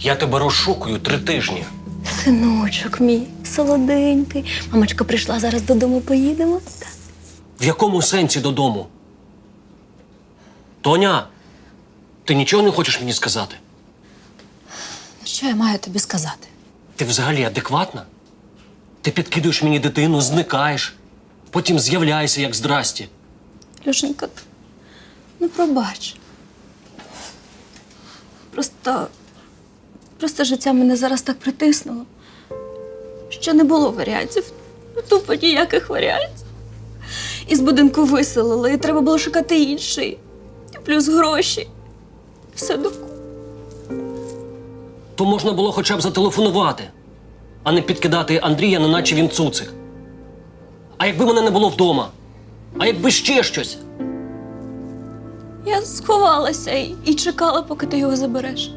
Я тебе розшукую три тижні. Синочок мій, солоденький. Мамочка прийшла зараз додому, поїдемо. Так. В якому сенсі додому? Тоня, ти нічого не хочеш мені сказати? Що я маю тобі сказати? Ти взагалі адекватна? Ти підкидуєш мені дитину, зникаєш, потім з'являєшся як здрасті. Люшенька, ну пробач. Просто. Просто життя мене зараз так притиснуло, що не було варіантів. Тупо ніяких варіантів. Із будинку виселили, і треба було шукати інший. І плюс гроші. Все докупи. То можна було хоча б зателефонувати, а не підкидати Андрія, неначе він цуцик. А якби мене не було вдома? А якби ще щось? Я сховалася і, і чекала, поки ти його забереш.